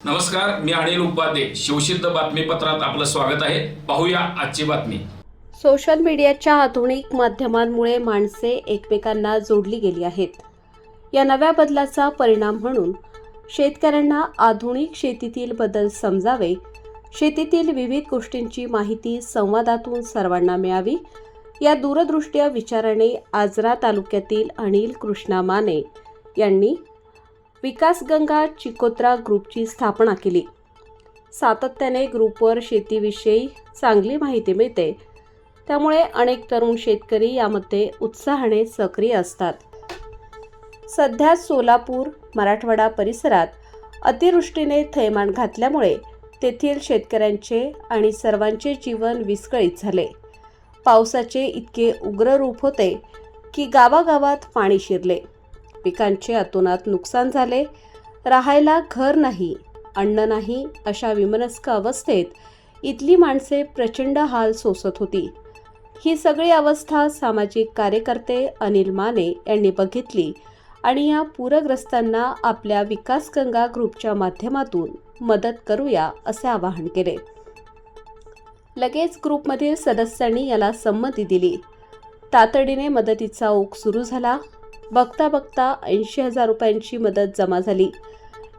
नमस्कार मी अनिल उपाध्ये. शिवसिद्ध बातमीपत्रात आपलं स्वागत आहे. पाहूया आजची बातमी. सोशल मीडियाच्या आधुनिक माध्यमांमुळे माणसे एकमेकांना जोडली गेली आहेत. या नव्या बदलाचा परिणाम म्हणून शेतकऱ्यांना आधुनिक शेतीतील बदल समजावे शेतीतील विविध गोष्टींची माहिती संवादातून सर्वांना मिळावी या दूरदृष्ट्या विचाराने आजरा तालुक्यातील अनिल कृष्णा माने यांनी विकासगंगा चिकोत्रा ग्रुपची स्थापना केली. सातत्याने ग्रुपवर शेतीविषयी चांगली माहिती मिळते. त्यामुळे अनेक तरुण शेतकरी यामध्ये उत्साहाने सक्रिय असतात. सध्या सोलापूर मराठवाडा परिसरात अतिवृष्टीने थैमान घातल्यामुळे तेथील शेतकऱ्यांचे आणि सर्वांचे जीवन विस्कळीत झाले. पावसाचे इतके उग्र रूप होते की गावागावात पाणी शिरले. पिकांचे अतोनात नुकसान झाले. राहायला घर नाही अन्न नाही अशा विमनस्क अवस्थेत इथली माणसे प्रचंड हाल सोसत होती. ही सगळी अवस्था सामाजिक कार्यकर्ते अनिल माने यांनी बघितली आणि या पूरग्रस्तांना आपल्या विकासगंगा ग्रुपच्या माध्यमातून मदत करूया असे आवाहन केले. लगेच ग्रुपमधील सदस्यांनी याला संमती दिली. तातडीने मदतीचा ओघ सुरू झाला. बघता बघता ऐंशी हजार रुपयांची मदत जमा झाली.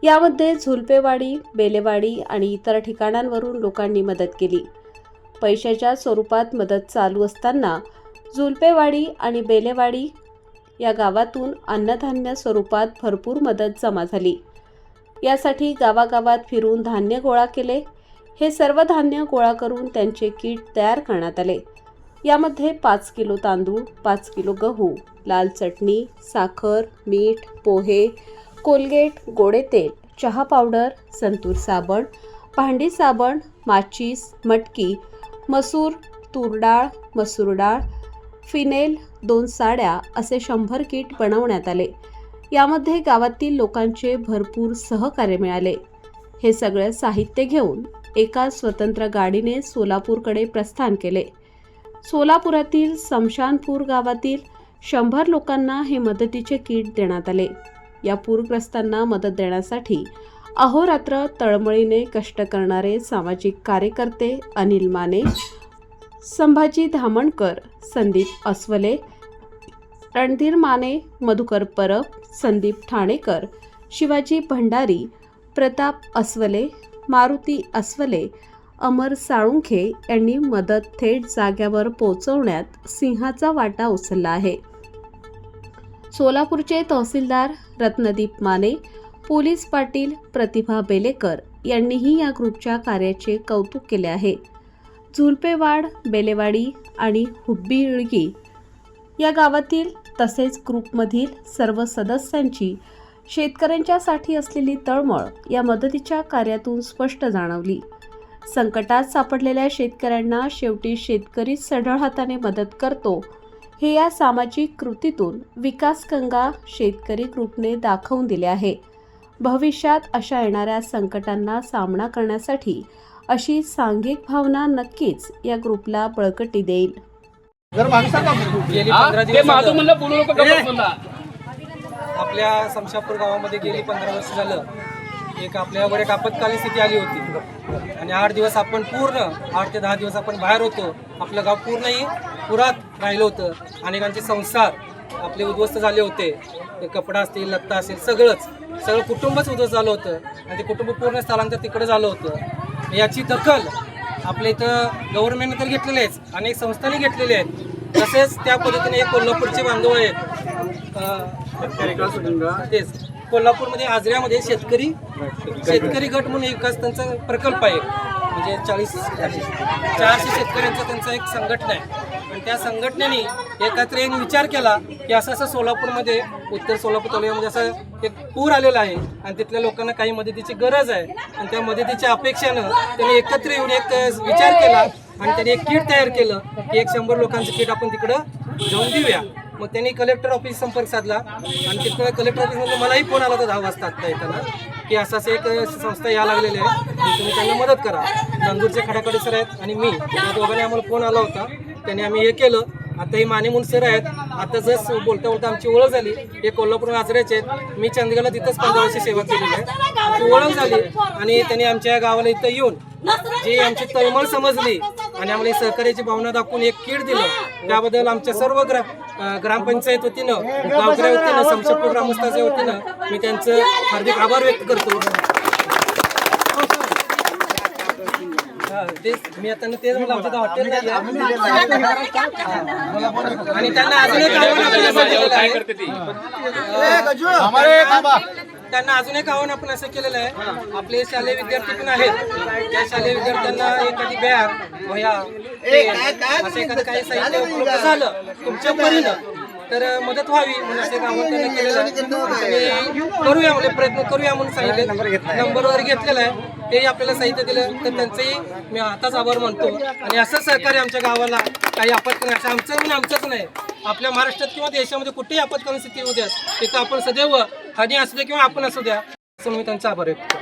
यामध्ये झुलपेवाडी बेलेवाडी आणि इतर ठिकाणांवरून लोकांनी मदत केली. पैशाच्या स्वरूपात मदत चालू असताना झुलपेवाडी आणि बेलेवाडी या गावातून अन्नधान्य स्वरूपात भरपूर मदत जमा झाली. यासाठी गावागावात फिरून धान्य गोळा केले. हे सर्व धान्य गोळा करून त्यांचे किट तयार करण्यात आले. यामध्ये पाच किलो तांदूळ पाच किलो गहू लाल चटणी साखर मीठ पोहे कोलगेट गोडे तेल चहा पावडर संतूर साबण भांडी साबण माचीस मटकी मसूर तूर डाळ मसूर डाळ फिनेल दोन साड्या असे शंभर किट बनवण्यात आले. यामध्ये गावातील लोकांचे भरपूर सहकार्य मिळाले. हे सगळे साहित्य घेऊन एका स्वतंत्र गाडीने सोलापूरकडे प्रस्थान केले. सोलापुरातील समशानपूर गावातील शंभर लोकांना हे मदतीचे किट देण्यात आले. या पूरग्रस्तांना मदत देण्यासाठी अहोरात्र तळमळीने कष्ट करणारे सामाजिक कार्यकर्ते अनिल माने संभाजी धामणकर संदीप अस्वले रणधीर माने मधुकर परब संदीप ठाणेकर शिवाजी भंडारी प्रताप अस्वले मारुती अस्वले अमर साळुंखे यांनी मदत थेट जाग्यावर पोहोचवण्यात सिंहाचा वाटा उचलला आहे. सोलापूरचे तहसीलदार रत्नदीप माने पोलीस पाटील प्रतिभा बेलेकर यांनीही या ग्रुपच्या कार्याचे कौतुक केले आहे. झुलपेवाड बेलेवाडी आणि हुब्बी इळगी या गावातील तसेच ग्रुपमधील सर्व सदस्यांची शेतकऱ्यांच्यासाठी असलेली तळमळ या मदतीच्या कार्यातून स्पष्ट जाणवली. संकटात सापडलेल्या शेतकऱ्यांना शेवटी शेतकरीच सढळ हाताने मदत करतो. हे या सामाजिक कृतीतून विकासगंगा शेतकरी ग्रुपने दाखवून दिले आहे. भविष्यात अशा येणाऱ्या संकटांना सामना करण्यासाठी अशी सांघिक भावना नक्कीच या ग्रुपला बळकटी देईल. आपल्या समशापूर गावामध्ये गेली पंधरा वर्ष झालं. एक आपल्यावर एक आपत्कालीन स्थिती आली होती. आणि आठ दिवस आपण पूर्ण आठ ते दहा दिवस आपण बाहेर होतो. आपलं गाव पूर्णही पुरात राहिलं होतं. अनेकांचे संसार आपले उद्ध्वस्त झाले होते. ते कपडा असतील लत्ता असेल सगळंच. सगळं कुटुंबच उद्ध्वस्त झालं होतं. आणि ते कुटुंब पूर्ण स्थलांतर तिकडे झालं होतं. याची दखल आपल्या इथं गव्हर्नमेंटने तर घेतलेले आहेत अनेक संस्थांनी घेतलेले आहेत. तसेच त्या पद्धतीने एक कोल्हापूरचे बांधव आहेत. तेच. कोल्हापूरमध्ये आजऱ्यामध्ये शेतकरी शेतकरी गट म्हणून विकास त्यांचा प्रकल्प आहे. म्हणजे चाळीस चारशे शेतकऱ्यांचा त्यांचा एक संघटना आहे. आणि त्या संघटनेने एकत्र येऊन विचार केला की असं असं सोलापूरमध्ये उत्तर सोलापूर तालुक्यामध्ये असं एक पूर आलेला आहे. आणि तिथल्या लोकांना काही मदतीची गरज आहे. आणि त्या मदतीच्या अपेक्षेनं त्यांनी एकत्र येऊन एक विचार केला आणि त्यांनी एक किट तयार केलं की एक शंभर लोकांचं किट आपण तिकडं जाऊन देऊया. मग त्यांनी कलेक्टर ऑफिस संपर्क साधला. आणि तिथं कलेक्टर ऑफिसमधून मलाही फोन आला होता दहा वाजता आत्ता येताना की असं असं एक संस्था या लागलेली आहे. तुम्ही त्यांना मदत करा. नंदूरचे खडाखडे सर आहेत आणि मी. या दोघांनी आम्हाला फोन आला होता. त्यांनी आम्ही हे केलं. आता हे माने म्हणून सर आहेत. आता जस बोलता बोलता आमची ओळख झाली. हे कोल्हापूर आजऱ्याचे आहेत. मी चंदगडला तिथंच पंधरा वर्ष सेवा केलेली आहे. आमची ओळख झाली. आणि त्यांनी आमच्या या गावाला इथं येऊन जी आमची तळमळ समजली आणि आम्हाला सहकार्याची भावना दाखवून एक किट दिलं. त्याबद्दल आमच्या सर्व ग्राम अं, ग्रामपंचायत वतीनं गावकऱ्या वतीनं समशपूर ग्रामस्थाच्या वतीनं मी त्यांचं हार्दिक आभार व्यक्त करतो. मी आता तेच मला आमच्या हॉटेल आणि त्यांना अजून एक आव्हान आहे. त्यांना अजून एक आव्हान आपण असं केलेलं आहे. आपले शालेय विद्यार्थी पण आहेत. त्या शालेय विद्यार्थ्यांना एखादी बॅग वह्या पेन, असं एखादं काही साहित्य उपलब्ध झालं तुमच्या परीनं तर मदत व्हावी म्हणून असं एक आव्हान त्यांनी केलेलं आहे. तुम्ही करूया म्हणजे प्रयत्न करूया म्हणून सांगितले. नंबरवर घेतलेला आहे. तेही आपल्याला साहित्य दिलं. तर त्यांचंही मी आताच आभार मानतो. आणि असं सहकार्य आमच्या गावाला काही आपत्कालीन असं आमचं म्हणजे आमचंच नाही. आपल्या महाराष्ट्रात किंवा देशामध्ये कुठेही आपत्कालीन स्थिती होऊ द्या तिथं आपण सदैव हानी असू द्या किंवा आपण असू द्या. असं मी त्यांचा आभार व्यक्त